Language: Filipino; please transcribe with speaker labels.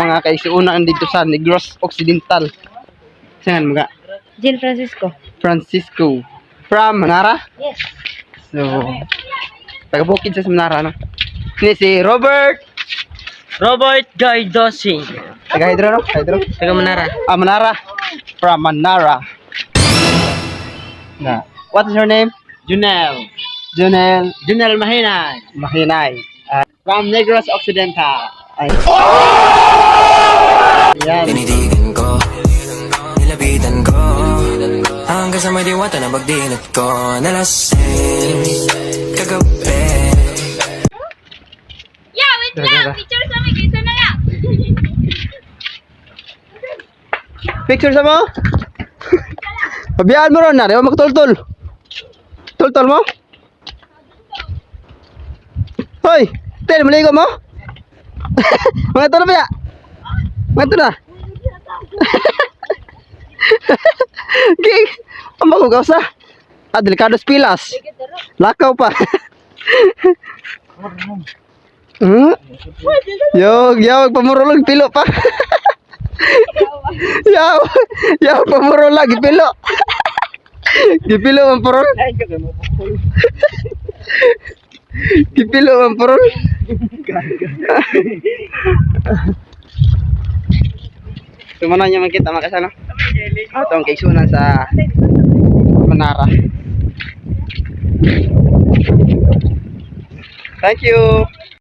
Speaker 1: mga kaigsuunan dito sa Negros Occidental. Saan mga
Speaker 2: Jill Francisco.
Speaker 1: Francisco from Manara.
Speaker 2: Yes.
Speaker 1: So, taga bukid sa Manara, no? Ini si Robert.
Speaker 3: Robert Guy Dosing.
Speaker 1: Taga Hydro, no? Hydro.
Speaker 3: Taga Manara.
Speaker 1: Ah, Manara. From Manara. Na. What is your name?
Speaker 3: Junel.
Speaker 1: Junel
Speaker 3: Junel Mahinay.
Speaker 1: Mahinay. Ah, from Negros Occidental. Ay. Yan.
Speaker 4: Tinitigan ko Nilapitan ko Hanggang sa may diwata na pagdinat ko Nalasing Kagabi
Speaker 5: Yeah, wait lang. Picture sa may kaysa na lang.
Speaker 1: Picture sa mo? Pabiyaan mo ron na. Di ba magtultul? Tultul mo? Hoy! Tel, maligo mo? Mga ito na ba ya? Mga ito na. Gig! Ang magugaw sa. Ah, delikados pilas. Lakaw pa. Hmm? Yog, yog, pamurulog, pilo pa. yaw, yaw, pamurulog, pilo. Gipilo ang purol. Gipilo ang purol. Tumana niya man kita makasano. Atong kaigsunan sa Manara. Thank you.